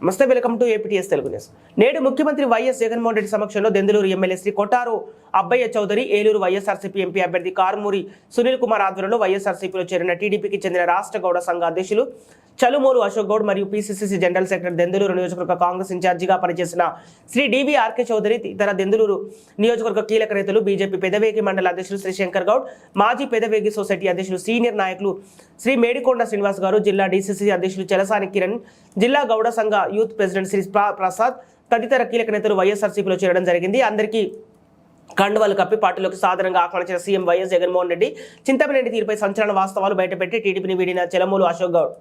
నమస్తే welcome to APTS Telugu news. నేడు ముఖ్యమంత్రి వైఎస్ జగన్మోహన్ రెడ్డి సమక్షంలో Denduluru MLA Shri Kottaru Abbayya Chowdary Eluru YSRCP MP అభ్యర్థి కారుమూరి సునీల్ కుమార్ ఆధ్వర్యంలో వైఎస్ఆర్సీపీలో చేరిన టీడీపీకి చెందిన రాష్ట్ర గౌడ సంఘ అధ్యక్షులు చలుమూరు అశోక్ గౌడ్ మరియు పీసీసీసీ జనరల్ సెక్రటరీ దెందులూరు నియోజకవర్గ కాంగ్రెస్ ఇన్ఛార్జిగా పనిచేసిన శ్రీ డివి ఆర్కే చౌదరి ఇతర దెందులూరు నియోజకవర్గ కీలక నేతలు బీజేపీ పెదవేగి మండల అధ్యక్షులు శ్రీ శంకర్ గౌడ్ మాజీ పెదవేగి సొసైటీ అధ్యక్షులు సీనియర్ నాయకులు శ్రీ మేడికొండ శ్రీనివాస్ గారు జిల్లా డీసీసీ అధ్యక్షులు చలసాని కిరణ్ జిల్లా గౌడ సంఘ యూత్ ప్రెసిడెంట్ శ్రీ ప్రసాద్ తదితర కీలక నేతలు వైఎస్ఆర్సీపీలో చేరడం జరిగింది. అందరికీ కండువాలు కప్పి పార్టీలోకి సాధారణంగా ఆహ్వానించిన సీఎం వైఎస్ జగన్మోహన్ రెడ్డి చింతమనేని తీరుపై సంచలన వాస్తవాలు బయటపెట్టి టీడీపీని వీడిన చెలమూలు అశోక్ గౌడ్.